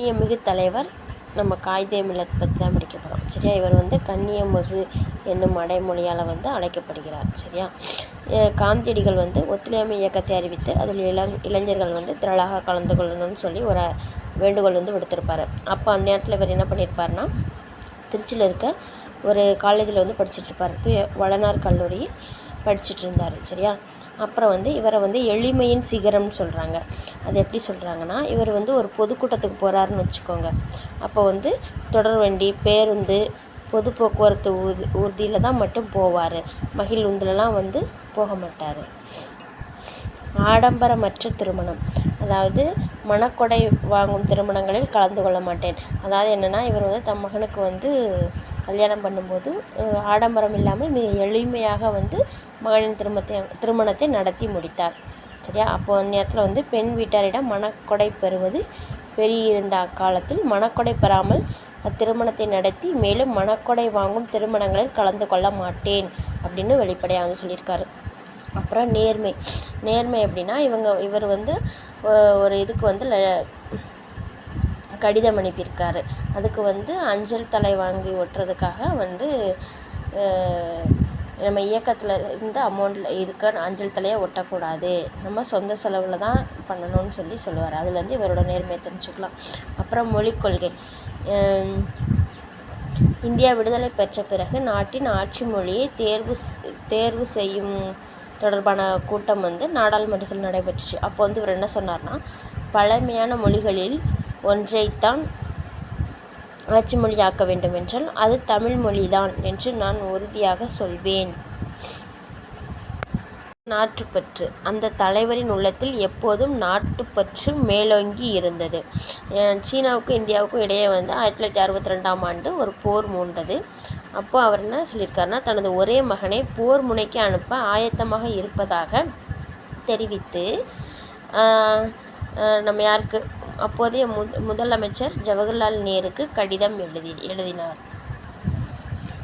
கண்ணியமிகு தலைவர். நம்ம காயிதே மில்லத் பற்றி தான் படிக்க போகிறோம் சரியா? இவர் வந்து கண்ணியமிகு என்னும் அடைமொழியால் வந்து அழைக்கப்படுகிறார். சரியா? காந்தியடிகள் வந்து ஒத்துழையாமை இயக்கத்தை அறிவித்து அதில் இளங் இளைஞர்கள் வந்து திரளாக கலந்து கொள்ளணும்னு சொல்லி ஒரு வேண்டுகோள் வந்து விடுத்திருப்பார். அப்போ அந்நேரத்தில் இவர் என்ன பண்ணியிருப்பாருன்னா திருச்சியில் இருக்க ஒரு காலேஜில் வந்து படிச்சுட்டு இருப்பார். வளனார் கல்லூரி படிச்சுட்டு இருந்தார். சரியா? அப்புறம் வந்து இவரை வந்து எளிமையின் சிகரம்னு சொல்கிறாங்க அது எப்படி சொல்கிறாங்கன்னா இவர் வந்து ஒரு பொதுக்கூட்டத்துக்கு போகிறாருன்னு வச்சுக்கோங்க. அப்போ வந்து தொடர் வண்டி பேருந்து பொது போக்குவரத்து ஊர்தி ஊர்தியில் தான் மட்டும் போவார். மகிழ்வுந்திலலாம் வந்து போக மாட்டார். ஆடம்பரமற்ற திருமணம். அதாவது மணக்கொடை வாங்கும் திருமணங்களில் கலந்து கொள்ள மாட்டேன். அதாவது என்னென்னா இவர் வந்து தம் மகனுக்கு வந்து கல்யாணம் பண்ணும்போது ஆடம்பரம் இல்லாமல் மிக எளிமையாக வந்து மகளின் திருமணத்தை திருமணத்தை நடத்தி முடித்தார். சரியா? அப்போ அந்த நேரத்தில் வந்து பெண் வீட்டாரிடம் மனக்கொடை பெறுவது பெரியிருந்த அக்காலத்தில் மணக்கொடை பெறாமல் அத்திருமணத்தை நடத்தி மேலும் மனக்கொடை வாங்கும் திருமணங்களில் கலந்து கொள்ள மாட்டேன் அப்படின்னு வெளிப்படையாக வந்து சொல்லியிருக்காரு. அப்புறம் நேர்மை. நேர்மை அப்படின்னா இவங்க இவர் வந்து ஒரு இதுக்கு வந்து ல- கடிதம் அனுப்பியிருக்காரு. அதுக்கு வந்து அஞ்சல் தலை வாங்கி ஒட்டுறதுக்காக வந்து நம்ம இயக்கத்தில் இருந்த அமௌண்ட்டில் இருக்க அஞ்சல் தலையை ஒட்டக்கூடாது. நம்ம சொந்த செலவில் தான் பண்ணணும்னு சொல்லி சொல்லுவார். அதுலேருந்து இவரோட நேர்மையை தெரிஞ்சுக்கலாம். அப்புறம் மொழிக் கொள்கை. இந்தியா விடுதலை பெற்ற பிறகு நாட்டின் ஆட்சி மொழியை தேர்வு தேர்வு செய்யும் தொடர்பான கூட்டம் வந்து நாடாளுமன்றத்தில் நடைபெற்றுச்சு. அப்போ வந்து இவர் என்ன சொன்னார்னா பழமையான மொழிகளில் ஒன்றைத்தான் ஆட்சி மொழியாக்க வேண்டும் என்றால் அது தமிழ் மொழிதான் என்று நான் உறுதியாக சொல்வேன். நாட்டுப்பற்று. அந்த தலைவரின் உள்ளத்தில் எப்போதும் நாட்டுப்பற்று மேலோங்கி இருந்தது. சீனாவுக்கும் இந்தியாவுக்கும் இடையே வந்து ஆயிரத்தி தொள்ளாயிரத்தி அறுபத்தி ரெண்டாம் ஆண்டு ஒரு போர் மூண்டது. அப்போ அவர் என்ன சொல்லியிருக்காருன்னா தனது ஒரே மகனை போர் முனைக்கு அனுப்ப ஆயத்தமாக இருப்பதாக தெரிவித்து ஆஹ், நம்ம யாருக்கு அப்போதைய முத முதலமைச்சர் ஜவஹர்லால் நேருக்கு கடிதம் எழுதி எழுதினார்.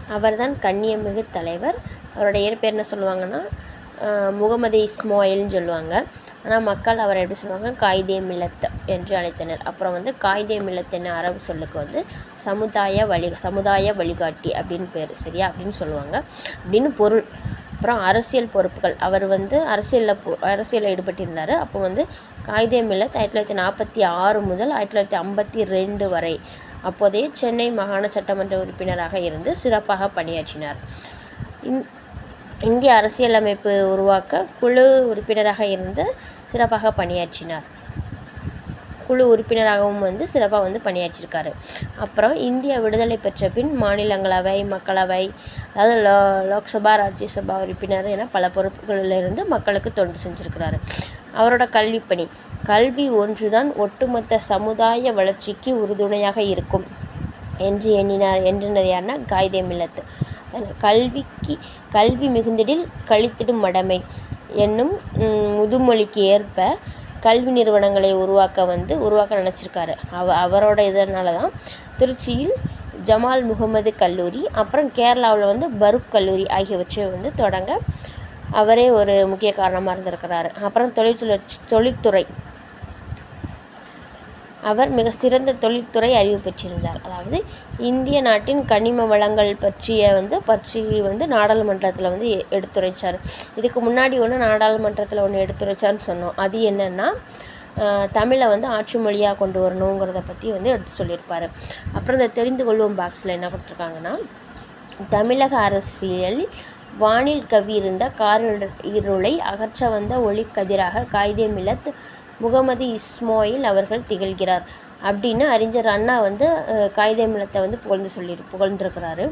அவர்தான் கண்ணியமிகு தலைவர். அவரோட இயற்பெயர் என்ன சொல்லுவாங்கன்னா முகமது இஸ்மாயில்னு சொல்லுவாங்க. ஆனால் மக்கள் அவரை எப்படி சொல்லுவாங்க காயிதே மில்லத் என்று அழைத்தனர். அப்புறம் வந்து காய்தே மில்லத் என்ன அரபு சொல்லுக்கு வந்து சமுதாய வழி சமுதாய வழிகாட்டி அப்படின்னு பேர். சரியா? அப்படின்னு சொல்லுவாங்க. அப்படின்னு பொருள். அப்புறம் அரசியல் பொறுப்புகள். அவர் வந்து அரசியலில் அரசியலில் ஈடுபட்டிருந்தார். அப்போ வந்து காகிதமில்லை. மில்லத் ஆயிரத்தி தொள்ளாயிரத்தி நாற்பத்தி ஆறு முதல் ஆயிரத்தி தொள்ளாயிரத்தி ஐம்பத்தி ரெண்டு வரை. அப்போதைய சென்னை மாகாண சட்டமன்ற உறுப்பினராக இருந்து சிறப்பாக பணியாற்றினார். இந் இந்திய அரசியலமைப்பு உருவாக்க குழு உறுப்பினராக இருந்து சிறப்பாக பணியாற்றினார். குழு உறுப்பினராகவும் வந்து சிறப்பாக வந்து பணியாற்றியிருக்காரு. அப்புறம் இந்தியா விடுதலை பெற்ற பின் மாநிலங்களவை மக்களவை அதாவது லோ லோக்சபா ராஜ்யசபா உறுப்பினர் என பல பொறுப்புகளில் இருந்து மக்களுக்கு தொண்டு செஞ்சுருக்கிறாரு. அவரோட கல்விப்பணி கல்வி ஒன்றுதான் ஒட்டுமொத்த சமுதாய வளர்ச்சிக்கு உறுதுணையாக இருக்கும் என்று எண்ணினார் என்றனர் யாருன்னா காயிதே கல்விக்கு கல்வி மிகுந்திடில் கழித்திடும் மடமை என்னும் முதுமொழிக்கு ஏற்ப கல்வி நிறுவனங்களை உருவாக்க வந்து உருவாக்க நினச்சிருக்காரு. அவ அவரோட இதனால தான் திருச்சியில் ஜமால் முகமது கல்லூரி அப்புறம் கேரளாவில் வந்து பருக் கல்லூரி ஆகியவற்றை வந்து தொடங்க அவரே ஒரு முக்கிய காரணமாக இருந்திருக்கிறாரு. அப்புறம் தொழிற்துறை தொழில்துறை அவர் மிக சிறந்த தொழில்துறை அறிவு பெற்றிருந்தார். அதாவது இந்திய நாட்டின் கனிம வளங்கள் பற்றிய வந்து பற்றி வந்து நாடாளுமன்றத்தில் வந்து எ- எடுத்துரைச்சார். இதுக்கு முன்னாடி ஒன்று நாடாளுமன்றத்தில் ஒன்று எடுத்துரைச்சார்னு சொன்னோம். அது என்னென்னா தமிழை வந்து ஆட்சி மொழியாக கொண்டு வரணுங்கிறத பற்றி வந்து எடுத்து சொல்லியிருப்பார். அப்புறம் இந்த தெரிந்து கொள்வோம் பாக்ஸில் என்ன கொடுத்துருக்காங்கன்னா தமிழக அரசியல் வானில் கவியிருந்த காரிரு இருளை அகற்ற வந்த ஒளிக்கதிராக காயிதே மில்லத் முகமது இஸ்மாயில் அவர்கள் திகழ்கிறார் அப்படின்னு அறிஞர் அண்ணா வந்து அஹ், காயிதே மில்லத்தை வந்து புகழ்ந்து சொல்லி புகழ்ந்துருக்கிறாரு.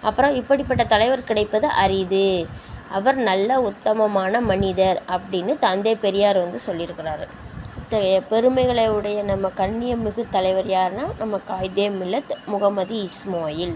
அப்புறம் இப்படிப்பட்ட தலைவர் கிடைப்பது அரிது. அவர் நல்ல உத்தமமான மனிதர் அப்படின்னு தந்தை பெரியார் வந்து சொல்லியிருக்கிறாரு. இத்தகைய பெருமைகளை உடைய நம்ம கண்ணியமிகு தலைவர் யாருன்னா நம்ம காயிதே மில்லத் முகமது இஸ்மாயில்.